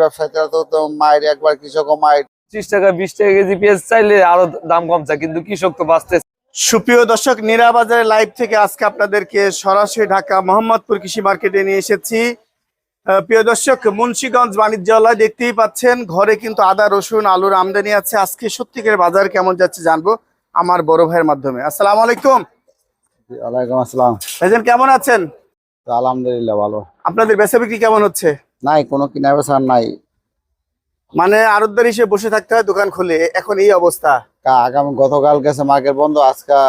ব্যবসায়ীরা তো তো মায়ের একবার কৃষক মায়ের ত্রিশ টাকা বিশ টাকা কেজি পেঁয়াজ চাইলে আরও দাম কম চায় কিন্তু কৃষক তো বাঁচতে সুপ্রিয় দর্শক নীরা বাজারের লাইভ থেকে আজকে আপনাদেরকে সরাসরি ঢাকা মোহাম্মদপুর কৃষি মার্কেটে নিয়ে এসেছি। আহ, প্রিয় দর্শক মুন্সিগঞ্জ বাণিজ্যালয় দেখতেই পাচ্ছেন ঘরে কিন্তু আদা রসুন আলুর আমদানি আছে। আজকে সত্যিকার বাজার কেমন যাচ্ছে জানব আমার বড় ভাইয়ের মাধ্যমে। আসসালামু আলাইকুম। ওয়ালাইকুম আসসালাম। ভাইজান কেমন আছেন? আলহামদুলিল্লাহ ভালো। আপনাদের বেচা বিক্রি কেমন হচ্ছে? নাই কোনো কিনা বেচা নাই। মানে আরতদার হিসেবে বসে থাকতে হয় দোকান খুলে এখন এই অবস্থা। আগামী গতকাল গেছে মার্কেট বন্ধ আজকা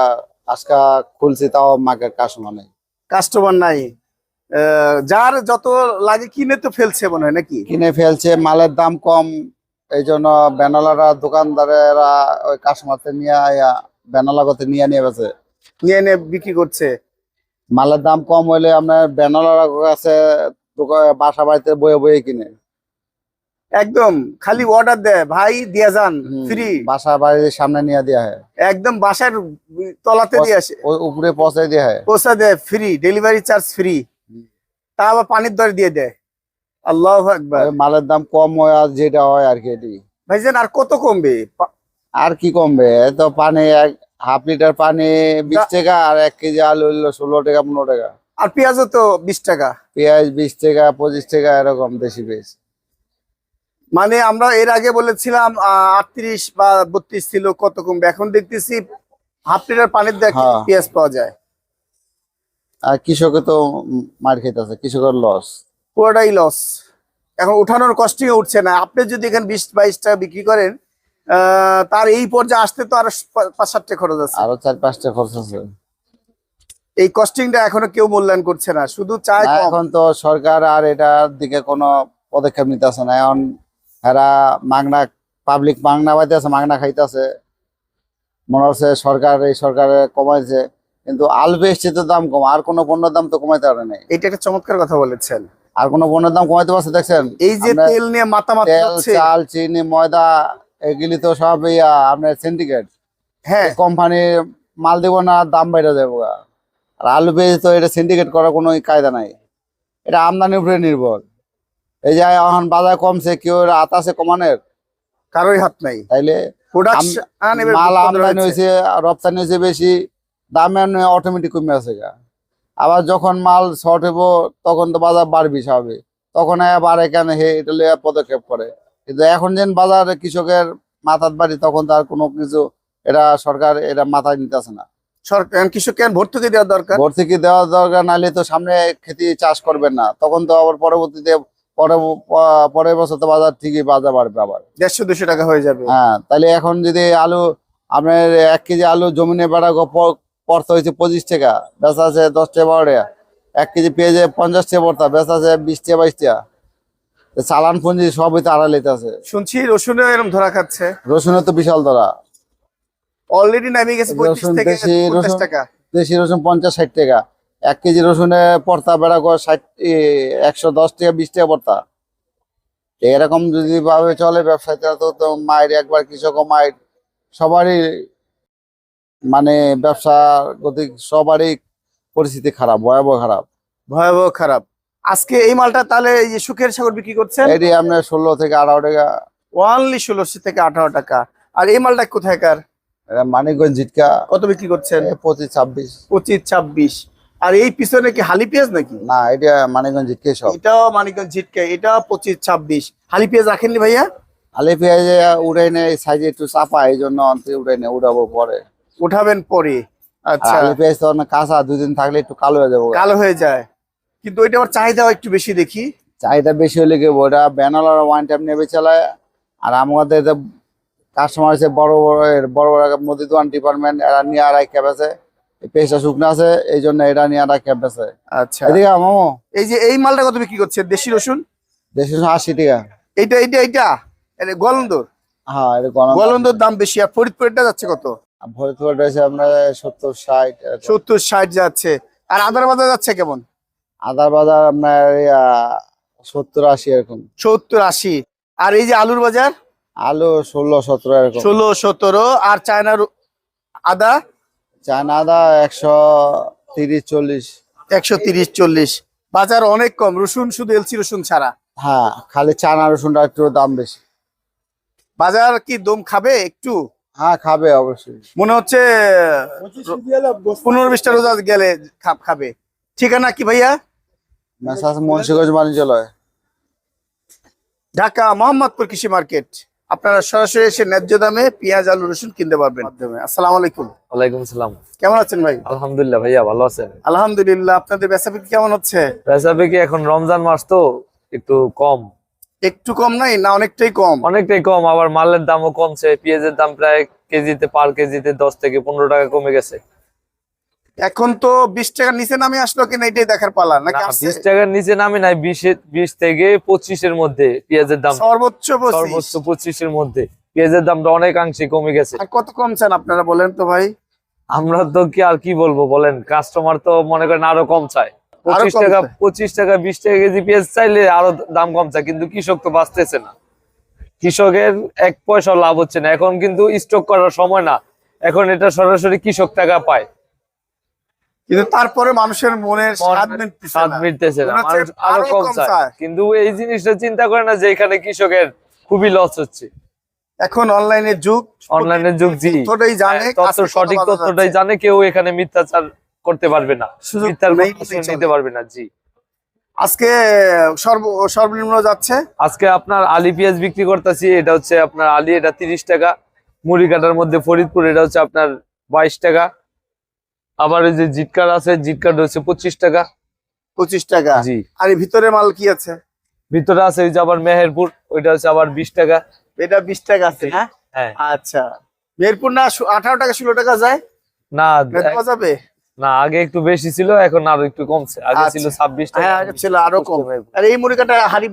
আজকা খুলছি তাও মার্কেট কাস্টমার নেই। কাস্টমার নাই। যার যত লাগে কিনে তো ফেলছে মনে হয় নাকি? কিনে ফেলছে মালের দাম কম এই জন্য বেনালারা দোকানদারেরা ওই কাস্টমারতে নিয়ে করতে নিয়ে নিয়ে গেছে। নিয়ে নিয়ে বিক্রি করছে। মালের দাম কম হইলে আপনার বেনালার কাছে বাসা বাড়িতে বয়ে বয়ে কিনে। একদম খালি অর্ডার দেয় ভাই দিয়া যান ফ্রি বাসা বাড়ির সামনে নিয়ে দেওয়া হয়। একদম বাসার তলাতে দিয়ে আসে। উপরে পৌঁছে দেওয়া হয়। পৌঁছা দেয় ফ্রি ডেলিভারি চার্জ ফ্রি। তা আবার পানির দরে দিয়ে দেয়। আল্লাহ একবার মালের দাম কম হয় আর যেটা হয় আর কি এটি। ভাইজান আর কত কমবে? আর কি কমবে? তো পানি এক হাফ লিটার পানি বিশ টাকা আর এক কেজি আলু ষোলো টাকা পনেরো টাকা। আর পেঁয়াজও তো বিশ টাকা। পেঁয়াজ বিশ টাকা পঁচিশ টাকা এরকম দেশি পেঁয়াজ মানে আমরা এর আগে বলেছিলাম আটত্রিশ বা বত্রিশ ছিল কত কমবে। এখন দেখতেছি হাফ লিটার পানির দেয় হ্যাঁ। পেঁয়াজ পাওয়া যায়। আর কৃষকে তো মার খেতে আছে কৃষকের লস পুরোটাই লস এখন উঠানোর কস্টিং উঠছে না। আপনি যদি এখানে বিশ বাইশ টাকা বিক্রি করেন আহ, তার এই পর্যায়ে আসতে তো আরও পাঁচ সাতটা টাকা খরচ আছে। আরও চার পাঁচটা খরচ আছে। এই কস্টিংটা এখনও কেউ মূল্যায়ন করছে না শুধু চায় এখন তো সরকার আর এটার দিকে কোনো পদক্ষেপ নিতেছে না। এখন এরা মাগনা পাবলিক মাগনা পাইতেছে মাগনা খাইতেছে। মনে হচ্ছে সরকার এই সরকারে কমাইছে কিন্তু আলু পেঁয়াজের তো দাম কম আর কোনো পণ্যের দাম তো কমাইতে পারে নাই। এটা একটা চমৎকার কথা বলেছেন। আর কোনো পণ্যের দাম কমাইতে পারছে দেখছেন? এই যে তেল নিয়ে মাথা মাথা তেল হচ্ছে। চাল চিনি ময়দা এগুলি তো সব ইয়া আপনার সিন্ডিকেট হ্যাঁ। কোম্পানি মাল দেবো না দাম বাইরে যাব গা। আর আলু পেঁয়াজ তো এটা সিন্ডিকেট করার কোনো কায়দা নাই। এটা আমদানির উপরে নির্ভর। এই যে এখন বাজার কমছে কেউ আতাসে কমানের। কারোই হাত নাই। তাইলে মাল আমদানি হয়েছে রপ্তানি হয়েছে বেশি দামে অটোমেটিক কমে আছে গা। আবার যখন মাল শর্ট হইব তখন তো বাজার বাড়বি স্বাভাবিক। তখন আবার এখানে হে এটা লইয়া পদক্ষেপ করে। কিন্তু এখন যেন বাজার কৃষকের মাথার বাড়ি তখন তার কোনো কিছু এটা সরকার এটা মাথায় নিতেছে না। সরকার ভর্তুকি দেওয়া দরকার। ভর্তুকি দেওয়া দরকার নাহলে তো সামনে খেতি চাষ করবেন না। তখন তো আবার পরবর্তীতে পরে পরের বছর তো বাজার ঠিকই বাজার বাড়বে আবার। দেড়শো দুশো টাকা হয়ে যাবে। হ্যাঁ তাহলে এখন যদি আলু আপনার এক কেজি আলু জমিনে বেড়া পড়তে হয়েছে পঁচিশ টাকা বেচা আছে দশ টাকা বারো টাকা। এক কেজি পেঁয়াজে পঞ্চাশ টাকা পড়তা বেচা আছে বিশ টাকা বাইশ টাকা। চালান পুঁজি সবই তো আড়াইতে আছে। শুনছি রসুনও এরকম ধরা খাচ্ছে। রসুনের তো বিশাল ধরা। অলরেডি নামিয়ে গেছে পঁয়ত্রিশ রসুন থেকে দেশি পঞ্চাশ রসুন। টাকা। দেশি রসুন পঞ্চাশ ষাট টাকা। এক কেজি রসুনে পড়তা বেড়া করে ষাট একশো দশ টাকা বিশ টাকা পড়তা। এরকম যদি ভাবে চলে ব্যবসায়ীরা তো তো মায়ের একবার কৃষক মায়ের সবারই মানে ব্যবসা গতি সবারই পরিস্থিতি খারাপ ভয়াবহ খারাপ। ভয়াবহ খারাপ। আজকে এই মালটা তাহলে এই যে সুখের সাগর বিক্রি করছেন? এটি আপনার ষোলো থেকে আঠারো টাকা। ওয়ানলি ষোলোশো থেকে আঠারো টাকা। আর এই মালটা কোথায়কার এটা মানিকগঞ্জ ঝিটকা কত বিক্রি করছেন? পঁচিশ ছাব্বিশ। পঁচিশ ছাব্বিশ। আর এই পিছনে কি হালি পেঁয়াজ নাকি? না এটা মানিকগঞ্জ ঝিটকে সব। এটাও মানিকগঞ্জ ঝিটকা এটা পঁচিশ ছাব্বিশ। হালি পেঁয়াজ রাখেননি ভাইয়া? হালি পেঁয়াজ উড়াই নেই সাইজে একটু চাপা এই জন্য উড়াই নেই উড়াবো পরে। উঠাবেন পরে। আচ্ছা। আলু পেঁয়াজ তো অনেক কাঁচা দুদিন থাকলে একটু কালো হয়ে যাব। কালো হয়ে যায়। কিন্তু ওইটা আবার চাহিদাও একটু বেশি দেখি। চাহিদা বেশি হলে কি ওটা ব্যানালার ওয়ান টাইম নেবে চালায় আর আমাদের কাস্টমার আছে বড় বড় বড় বড় মুদি দোকান ডিপার্টমেন্ট এরা নিয়ে আর ক্যাব আছে। পেঁয়াজটা শুকনো আছে এই জন্য এটা নিয়ে আর ক্যাব আছে। আচ্ছা। এদিকে মামু। এই যে এই মালটা কত বিক্রি করছে? দেশি রসুন? দেড়শো আশি টাকা। এইটা এইটা এইটা? এটা গলন্দর হ্যাঁ এটা গলন্দর দাম বেশি আর ফরিদপুরটা যাচ্ছে কত? ভরিপুর রয়েছে আপনার সত্তর ষাট। সত্তর ষাট যাচ্ছে। আর আদার বাজার যাচ্ছে কেমন? আদার বাজার আপনার সত্তর আশি এরকম। সত্তর আশি। আর এই যে আলুর বাজার? আলু ষোলো সতেরো এরকম। ষোলো সতেরো আর চায়নার আদা? চায়না আদা একশো তিরিশ চল্লিশ। একশো তিরিশ চল্লিশ। বাজার অনেক কম রসুন শুধু এলসি রসুন ছাড়া। হ্যাঁ খালি চানা রসুনটা একটু দাম বেশি। বাজার কি দম খাবে একটু? হ্যাঁ খাবে অবশ্যই। মনে হচ্ছে পনেরো বিশটা রোজা গেলে খাবে। ঠিকানা কি ভাইয়া? মেসাজ মুন্সিগঞ্জ বাণিজ্যালয়। ঢাকা মোহাম্মদপুর কৃষি মার্কেট। আপনারা সরাসরি এসে ন্যায্য দামে পেঁয়াজ আলু রসুন কিনতে পারবেন। আসসালামু আলাইকুম। ওয়ালাইকুম সালাম কেমন আছেন ভাই? আলহামদুলিল্লাহ ভাইয়া ভালো আছেন। আলহামদুলিল্লাহ আপনাদের বেচা বিক্রি কেমন হচ্ছে? পেঁচাবে কি এখন রমজান মাস তো একটু কম। একটু কম নাই? না অনেকটাই কম। অনেকটাই কম আবার মালের দামও কমছে পেঁয়াজের দাম প্রায় কেজিতে পার কেজিতে দশ থেকে পনেরো টাকা কমে গেছে। এখন তো বিশ টাকার নিচে নামে আসলো কিনা এটাই দেখার পালা। নাকি বিশ টাকার নিচে নামে নাই বিশে বিশ থেকে পঁচিশের মধ্যে পেঁয়াজের দাম। সর্বোচ্চ পঁচিশ। সর্বোচ্চ পঁচিশের মধ্যে। পেঁয়াজের দামটা অনেকাংশে কমে গেছে। আর কত কমছেন আপনারা বলেন তো ভাই? আমরা তো কি আর কি বলব বলেন? কাস্টমার তো মনে করেন আরও কম চায়। পঁচিশ টাকা পঁচিশ টাকা বিশ টাকা কেজি পেঁয়াজ চাইলে আরও দাম কম চায় কিন্তু কৃষক তো বাঁচতেছে না। কৃষকের এক পয়সা লাভ হচ্ছে না। এখন কিন্তু স্টক করার সময় না। এখন এটা সরাসরি কৃষক টাকা পায়। কিন্তু তারপরে মানুষের মনের স্বাদ মিটতেছে না। মনে আরও কম চায়। কিন্তু এই জিনিসটা চিন্তা করে না যে এখানে কৃষকের খুবই লস হচ্ছে। এখন অনলাইনের যুগ অনলাইনের যুগ জি। জানে হ্যাঁ, সঠিক তথ্যটাই জানে কেউ এখানে মিথ্যাচার করতে পারবে না। মিথ্যার নিতে পারবে না জি। আজকে সর্ব সর্বনিম্ন যাচ্ছে? আজকে আপনার আলি পেঁয়াজ বিক্রি করতেছি এটা হচ্ছে আপনার আলি এটা তিরিশ টাকা। মুড়ি কাটার মধ্যে ফরিদপুর এটা হচ্ছে আপনার বাইশ টাকা। আবার এই যে জিটকার আছে জিটকার হচ্ছে পঁচিশ টাকা। পঁচিশ টাকা। জি। আর এই ভিতরে মাল কি আছে? ভিতরে আছে ওই যে আবার মেহেরপুর ওইটা হচ্ছে আবার বিশ টাকা। এটা বিশ টাকা আছে হ্যাঁ? হ্যাঁ। আচ্ছা। মেহেরপুর না আঠারো টাকা ষোলো টাকা যায়? না যাবে? না আগে একটু বেশি ছিল এখন আরও একটু কমছে। আগে আচ্ছা। ছিল ছাব্বিশ টাকা। হ্যাঁ আগে ছিল আরও কম। আর এই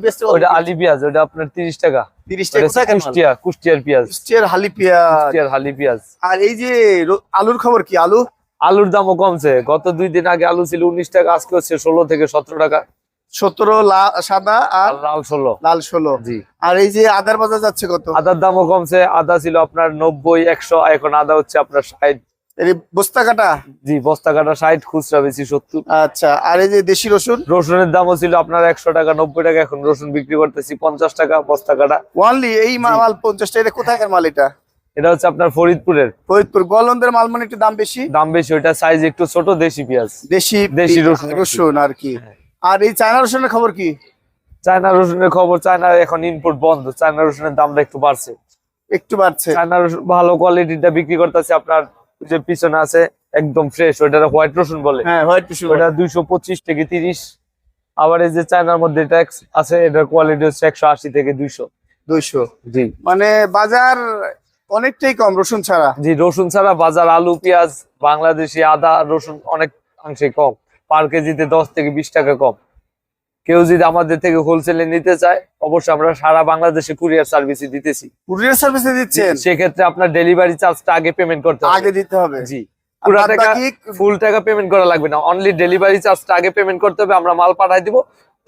বেচতে ওইটা আলি পেঁয়াজ ওইটা আপনার তিরিশ টাকা। তিরিশ টাকা। কুষ্টিয়া কুষ্টিয়ার পেঁয়াজ। কুষ্টিয়ার হালি পেঁয়াজ। কুষ্টিয়ার হালি পেঁয়াজ। আর এই যে আলুর খবর কি? আলু? আলুর দামও কমছে। গত দুই দিন আগে আলু ছিল উনিশ টাকা আজকে হচ্ছে ষোলো থেকে সতেরো টাকা। সতেরো সাদা আর লাল ষোলো। লাল ষোলো। জি। আর এই যে আদার বাজার যাচ্ছে কত? আদার দামও কমছে আদা ছিল আপনার নব্বই একশো এখন আদা হচ্ছে আপনার ষাট। বস্তা কাটা? জি বস্তা কাটা ষাট খুচরা বেশি সত্তর। আচ্ছা আর এই যে দেশি রসুন? রসুনের দামও ছিল আপনার একশো টাকা নব্বই টাকা এখন রসুন বিক্রি করতেছি পঞ্চাশ টাকা বস্তা কাটা। ওয়ানলি এই মাল পঞ্চাশ টাকা এটা কোথাকার মাল এটা? এটা হচ্ছে আপনার ফরিদপুরের। ফরিদপুর গলন্দের মাল মানে একটু দাম বেশি? দাম বেশি ওইটা সাইজ একটু ছোট দেশি পেঁয়াজ। দেশি দেশি রসুন। রসুন আর কি। হ্যাঁ। আর এই চায়না রসুনের খবর কি? চায়না রসুনের খবর চায়না এখন ইনপুট বন্ধ। চায়না রসুনের দামটা একটু বাড়ছে। একটু বাড়ছে। চায়না রসুন ভালো কোয়ালিটিটা বিক্রি করতেছে আপনার যে পিছনে আছে একদম ফ্রেশ ওইটা হোয়াইট রসুন বলে। হ্যাঁ হোয়াইট রসুন ওটা দুইশো পঁচিশ থেকে তিরিশ। আবার এই যে চায়নার মধ্যে ট্যাক্স আছে এটার কোয়ালিটি হচ্ছে একশো আশি থেকে দুইশো। দুইশো। জি। মানে বাজার অনেকটাই কম রসুন ছাড়া। জি রসুন ছাড়া বাজার আলু পেঁয়াজ বাংলাদেশি আদা রসুন অনেক অংশে কম। পার কেজিতে দশ থেকে বিশ টাকা কম। কেউ যদি আমাদের থেকে হোলসেলে নিতে চায় অবশ্যই আমরা সারা বাংলাদেশে কুরিয়ার সার্ভিসে দিতেছি। কুরিয়ার সার্ভিসে দিচ্ছেন? সেক্ষেত্রে আপনার ডেলিভারি চার্জটা আগে পেমেন্ট করতে হবে। আগে দিতে হবে। জি পুরা টাকা ফুল টাকা পেমেন্ট করা লাগবে না। অনলি ডেলিভারি চার্জটা আগে পেমেন্ট করতে হবে আমরা মাল পাঠাই দিব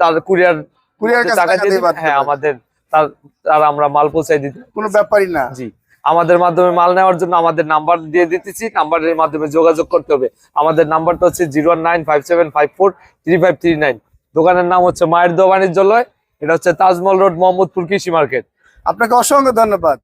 তার কুরিয়ার কুরিয়ার টাকা দিয়ে হ্যাঁ আমাদের তার আমরা মাল পৌঁছাই দিতে কোনো ব্যাপারই না। জি। আমাদের মাধ্যমে মাল নেওয়ার জন্য আমাদের নাম্বার দিয়ে দিতেছি, নাম্বারের মাধ্যমে যোগাযোগ করতে হবে। আমাদের নাম্বারটা হচ্ছে জিরো দোকানের নাম হচ্ছে মায়ের দো বাণিজ্যালয়, এটা হচ্ছে তাজমহল রোড, মোহাম্মদপুর কৃষি মার্কেট। আপনাকে অসংখ্য ধন্যবাদ।